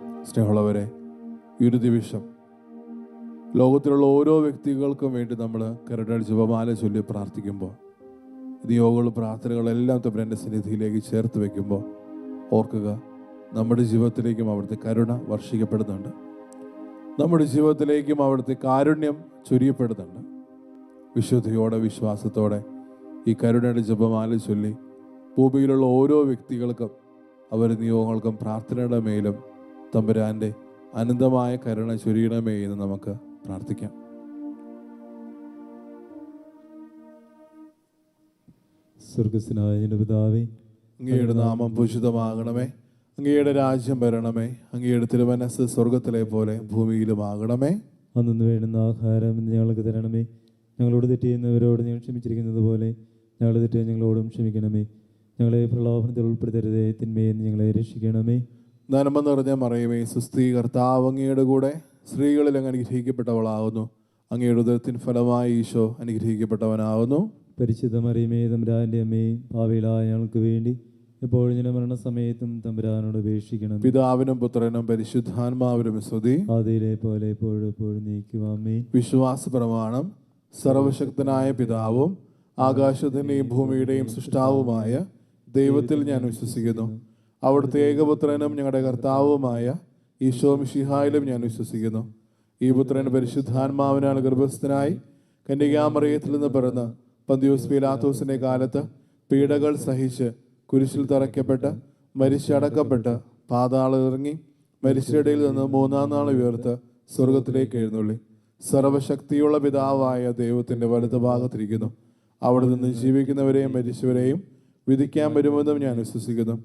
സ്നേഹമുള്ളവരെ ഈ ഒരു നിമിഷം ലോകത്തിലുള്ള ഓരോ വ്യക്തികൾക്കും വേണ്ടി നമ്മൾ കരടൽ ജപമാല ചൊല്ലി പ്രാർത്ഥിക്കുമ്പോൾ നിയോഗങ്ങളും പ്രാർത്ഥനകളെല്ലാം തമ്മിൽ സന്നിധിയിലേക്ക് ചേർത്ത് വയ്ക്കുമ്പോൾ ഓർക്കുക നമ്മുടെ ജീവിതത്തിലേക്കും അവിടുത്തെ കരുണ വർഷിക്കപ്പെടുന്നുണ്ട്. നമ്മുടെ ജീവിതത്തിലേക്കും അവിടുത്തെ കാരുണ്യം ചൊരിയപ്പെടുന്നുണ്ട്. വിശുദ്ധിയോടെ വിശ്വാസത്തോടെ ഈ കരുണയുടെ ജപമാല ചൊല്ലി ഭൂമിയിലുള്ള ഓരോ വ്യക്തികൾക്കും അവരുടെ നിയോഗങ്ങൾക്കും പ്രാർത്ഥനയുടെ മേലും തമ്പുരാന്റെ അനന്തമായ കരുണ ചൊരിയണമേ എന്ന് നമുക്ക് പ്രാർത്ഥിക്കാം. സ്വർഗസ്നായ പിതാവേ അങ്ങയുടെ നാമം പൂഷിതമാകണമേ അങ്ങയുടെ രാജ്യം വരണമേ. അങ്ങയുടെ തിരുമനസ് സ്വർഗത്തിലെ പോലെ ഭൂമിയിലുമാകണമേ. അന്നു വേണ്ടുന്ന ആഹാരം ഞങ്ങൾക്ക് തരണമേ. ഞങ്ങളോട് തെറ്റിയുന്നവരോട് ഞങ്ങൾ ക്ഷമിച്ചിരിക്കുന്നത് പോലെ ഞങ്ങളുടെ തെറ്റിയ ഞങ്ങളോടും ക്ഷമിക്കണമേ. ഞങ്ങളെ പ്രലോഭനത്തിൽ ഉൾപ്പെടുത്തരുതേ. തിന്മയെന്ന് ഞങ്ങളെ രക്ഷിക്കണമേ. നന്മ നിറഞ്ഞ മറിയമേ സുസ്ഥീ കർത്താവ് അങ്ങയുടെ കൂടെ സ്ത്രീകളിൽ അങ്ങ് അനുഗ്രഹിക്കപ്പെട്ടവളാകുന്നു. അങ്ങയുടെ ഉദരത്തിൻ ഫലമായി ഈശോ അനുഗ്രഹിക്കപ്പെട്ടവനാകുന്നു. പരിശുദ്ധ മറിയമേ തമ്പുരാന്റെ അമ്മേ ഭാവിയിലായ ഞങ്ങൾക്ക് വേണ്ടി എപ്പോഴും മരണ മരണസമയത്തും തമ്പുരാനോട് ഉപേക്ഷിക്കണം പിതാവിനും പുത്രനും പരിശുദ്ധാത്മാവിനും സ്തുതി. ആദിയിലെ പോലെ എപ്പോഴും എപ്പോഴും നീക്കുവാമേ വിശ്വാസ പ്രമാണം സർവശക്തനായ പിതാവും ആകാശത്തിന്റെയും ഭൂമിയുടെയും സൃഷ്ടാവുമായ ദൈവത്തിൽ ഞാൻ വിശ്വസിക്കുന്നു. അവിടുത്തെ ഏകപുത്രനും ഞങ്ങളുടെ കർത്താവുമായ ഈശോ മിഷിഹായിലും ഞാൻ വിശ്വസിക്കുന്നു. ഈ പുത്രൻ പരിശുദ്ധാത്മാവിനാൽ ഗർഭസ്ഥനായി കന്യകാമറിയത്തിൽ നിന്ന് പിറന്ന് പന്തിയോസ് പീലാത്തോസിന്റെ കാലത്ത് പീഡകൾ സഹിച്ച് കുരിശിൽ തറയ്ക്കപ്പെട്ട് മരിച്ചടക്കപ്പെട്ട് പാതാളിറങ്ങി മരിച്ചിടയിൽ നിന്ന് മൂന്നാം നാൾ ഉയർത്ത് സ്വർഗത്തിലേക്ക് എഴുന്നള്ളി. സർവശക്തിയുള്ള പിതാവായ ദൈവത്തിന്റെ വലതു ഭാഗത്തിരിക്കുന്നു. അവിടെ നിന്ന് ജീവിക്കുന്നവരെയും മരിച്ചവരെയും വിധിക്കാൻ വരുമെന്നും ഞാൻ വിശ്വസിക്കുന്നു.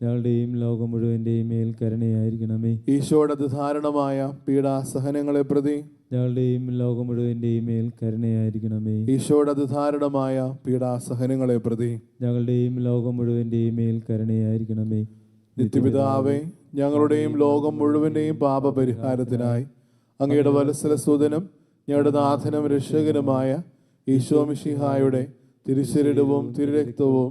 ഞങ്ങളുടെയും ലോകം മുഴുവന്റെയും മേൽ കരുണയായിരിക്കണമേ. ഈശോയുടെ ധാരണമായ പീഡാസഹനങ്ങളെ പ്രതി ഞങ്ങളുടെയും ലോകം മുഴുവന്റെയും മേൽ കരുണയായിരിക്കണമേ. ഈശോയുടെ ധാരണമായ പീഡാസഹനങ്ങളെ പ്രതി ഞങ്ങളുടെയും ലോകം മുഴുവന്റെയും മേൽ കരുണയായിരിക്കണമേ. നിത്യപിതാവേ ഞങ്ങളുടെയും ലോകം മുഴുവന്റെയും പാപപരിഹാരത്തിനായി അങ്ങയുടെ വലസലസൂതനും ഞങ്ങളുടെ നാഥനും രക്ഷകനുമായ ഈശോ മിഷിഹായുടെ തിരുശരീരവും തിരുരക്തവും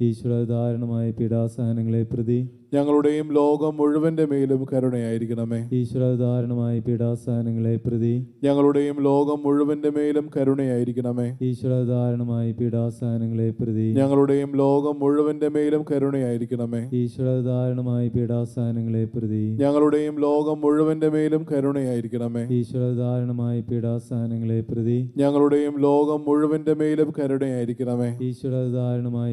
ഈശ്വരധാരണമായ പീഡാസഹനങ്ങളെ പ്രതി ഞങ്ങളുടെയും ലോകം മുഴുവന്റെ മേലും കരുണയായിരിക്കണമേ. ഈശ്വരധാരണമായ പീഡാസഹനങ്ങളെ പ്രതി ഞങ്ങളുടെയും ലോകം മുഴുവന്റെ മേലും കരുണയായിരിക്കണമേ. ഈശ്വരധാരണമായ പീഡാസഹനങ്ങളെ പ്രതി ഞങ്ങളുടെയും ലോകം മുഴുവന്റെ മേലും കരുണയായിരിക്കണമേ. ഈശ്വരധാരണമായ പീഡാസഹനങ്ങളെ പ്രതി ഞങ്ങളുടെയും ലോകം മുഴുവന്റെ മേലും കരുണയായിരിക്കണമേ. ഈശ്വരധാരണമായ പീഡാസഹനങ്ങളെ പ്രതി ഞങ്ങളുടെയും ലോകം മുഴുവന്റെ മേലും കരുണയായിരിക്കണമേ. ഈശ്വരധാരണമായ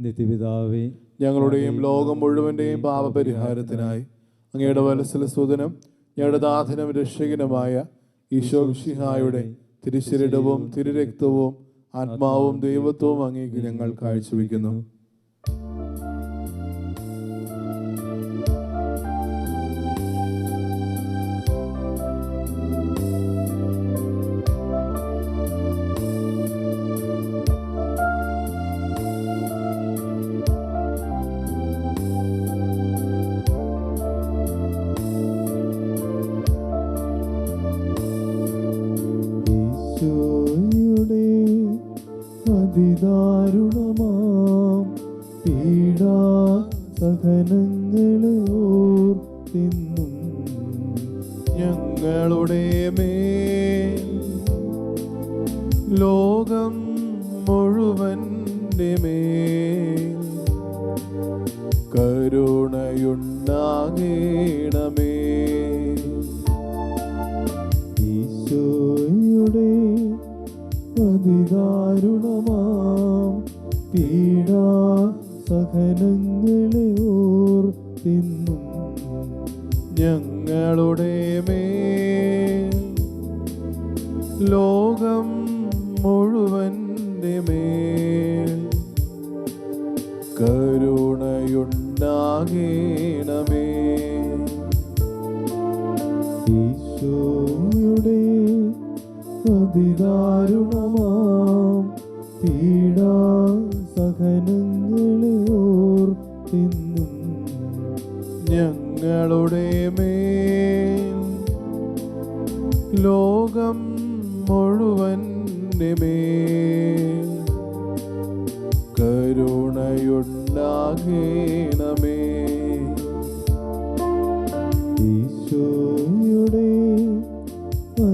നിത്യപിതാവേ ഞങ്ങളുടെയും ലോകം മുഴുവന്റെയും പാപപരിഹാരത്തിനായി അങ്ങയുടെ വലസല സുദനം ഞങ്ങളുടെ ദാഥനം രക്ഷകനുമായ ഈശോ ഷിഹായുടെ തിരുശരീരവും തിരുരക്തവും ആത്മാവും ദൈവത്വവും അങ്ങേക്ക് ഞങ്ങൾ കാഴ്ചവെക്കുന്നു. ലോകം മുഴുവന്റെ മേൽ കരുണയുണ്ടാകേണമേ. ഈശോയുടെ അതിദാരുണമാം പീഡാ സഹനങ്ങളെ ഓർത്തിന്നും ഞങ്ങളുടെ മേ ലോകം മുഴുവന്റെ മേൽ കരുണയുണ്ടാകേണമേ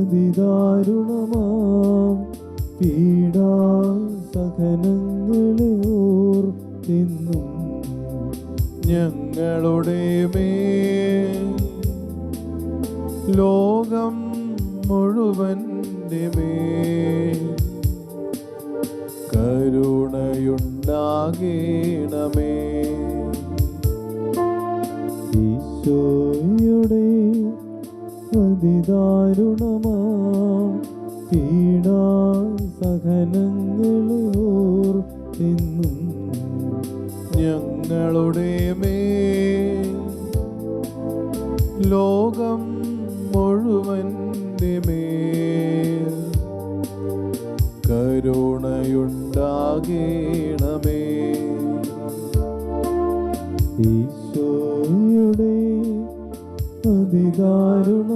അതിദാരുണമാം. പീഡാ സഹനങ്ങളെ ഓർത്തിന്നും ഞങ്ങളുടെ മേ ലോകം മുഴുവന്റെ അതിദാരുണമാം പീഡാ ലോകം കരുണയുണ്ടാകേണമേ. ഈശോയുടെ അതിദാരുണമാം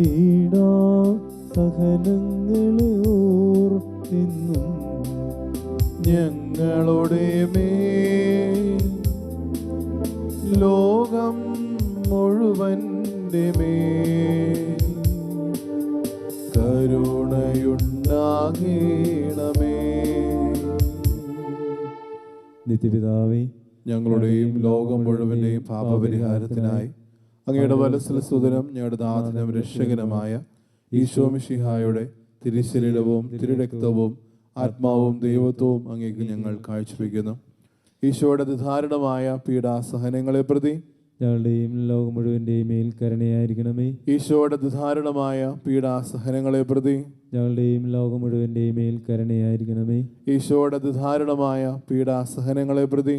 പീഡാ സഹനങ്ങളെ ഓർത്തിന്നും ഞങ്ങളുടെ മേൽ. ലോകം മുഴുവന്റെ മേൽ. കരുണയുണ്ടാകേണമേ. നിത്യപിതാവേ ഞങ്ങളുടെയും ലോകം മുഴുവന്റെയും പാപപരിഹാരത്തിനായി അങ്ങയുടെ വലസല സുതനും ഞങ്ങളുടെ നാഥനും രക്ഷകനുമായ ഈശോമിഷിഹായുടെ തിരുശരീരവും തിരുരക്തവും ആത്മാവും ദൈവത്വവും അങ്ങേക്ക് ഞങ്ങൾ കാഴ്ചവെക്കുന്നു. ഈശോയുടെ അതിധാരണമായ പീഡാസഹനങ്ങളെ പ്രതി ഞങ്ങളുടെയും ലോകം മുഴുവന്റെയും മേൽ കരുണയായിരിക്കണമേ. ഈശോയുടെ ദുധാരണമായ പീഡാസഹനങ്ങളെ പ്രതി ഞങ്ങളുടെയും ലോകം മുഴുവന്റെയും മേൽ കരുണയായിരിക്കണമേ. ഈശോയുടെ ദുധാരണമായ പീഡാസഹനങ്ങളെ പ്രതി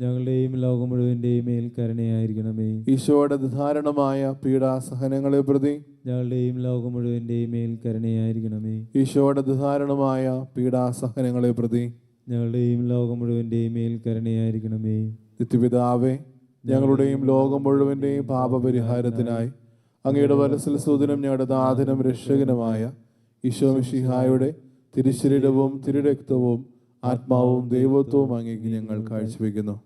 ഞങ്ങളുടെയും ലോകം മുഴുവന്റെയും മേൽ കരുണയായിരിക്കണമേ. ഈശോയുടെ ദുധാരണമായ പീഡാസഹനങ്ങളെ പ്രതി ഞങ്ങളുടെയും ലോകം മുഴുവന്റെയും മേൽ കരുണയായിരിക്കണമേ. ഈശോയുടെ ദുധാരണമായ പീഡാസഹനങ്ങളെ പ്രതി ഞങ്ങളുടെയും ലോകം മുഴുവന്റെയും മേൽ കരുണയായിരിക്കണമേ. നിത്യപിതാവേ ഞങ്ങളുടെയും ലോകം മുഴുവന്റെയും പാപപരിഹാരത്തിനായി അങ്ങയുടെ വരസൽ സൂദനം ഞങ്ങളുടെ നാഥനും രക്ഷകനുമായ ഈശോ മിഷിഹായുടെ തിരുശരീരവും തിരുരക്തവും ആത്മാവും ദൈവത്വവും അങ്ങേക്ക് ഞങ്ങൾ കാഴ്ചവെക്കുന്നു.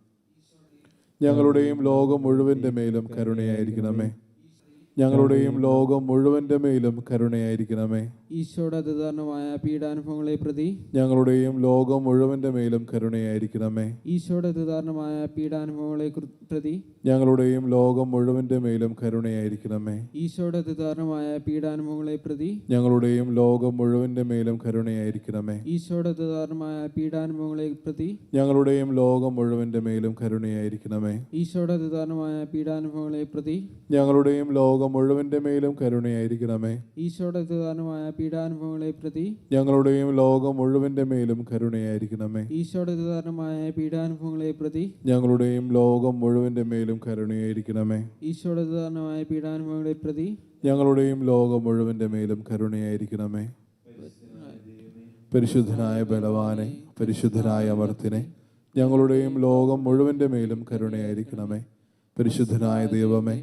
ഞങ്ങളുടെയും ലോകം മുഴുവന്റെ മേലും കരുണയായിരിക്കണമേ. ഞങ്ങളുടെയും ലോകം മുഴുവന്റെ മേലും കരുണയായിരിക്കണമേ. ഈശോയുടെ അതിദാരണമായ പീഡാനുഭവങ്ങളെ പ്രതി ഞങ്ങളുടെയും ലോകം മുഴുവന്റെ മേലും കരുണയായിരിക്കണമേ. ഈശോയുടെ അതിദാരണമായ പീഡാനുഭവങ്ങളെ പ്രതി ഞങ്ങളുടെയും ലോകം മുഴുവന്റെ മേലും കരുണയായിരിക്കണമേ. ഈശോയുടെ അതിദാരണമായ പീഡാനുഭവങ്ങളെ പ്രതി ഞങ്ങളുടെയും ലോകം മുഴുവന്റെ മേലും കരുണയായിരിക്കണമേ. ഈശോയുടെ അതിദാരണമായ പീഡാനുഭവങ്ങളെ പ്രതി ഞങ്ങളുടെയും ലോകം മുഴുവന്റെ മേലും കരുണയായിരിക്കണമേ. ഈശോയുടെ അതിദാരണമായ പീഡാനുഭവങ്ങളെ പ്രതി ഞങ്ങളുടെയും ലോകം മുഴുവന്റെ മേലും കരുണയായിരിക്കണമേ. ഈശോയുടെ ദാനമായ പീഡാനുഭവങ്ങളെ പ്രതി ഞങ്ങളുടെയും ലോകം മുഴുവന്റെ മേലും കരുണയായിരിക്കണമേ. ഈശോയുടെ ദാനമായ പീഡാനുഭവങ്ങളെ പ്രതി ഞങ്ങളുടെയും ലോകം മുഴുവന്റെ മേലും കരുണയായിരിക്കണമേ. ഈശോയുടെ ദാനമായ പീഡാനുഭവങ്ങളെ പ്രതി ഞങ്ങളുടെയും ലോകം മുഴുവന്റെ മേലും കരുണയായിരിക്കണമേ. പരിശുദ്ധനായ ബലവാനെ പരിശുദ്ധനായ അമർത്തിനെ ഞങ്ങളുടെയും ലോകം മുഴുവന്റെ മേലും കരുണയായിരിക്കണമേ. പരിശുദ്ധനായ ദൈവമേ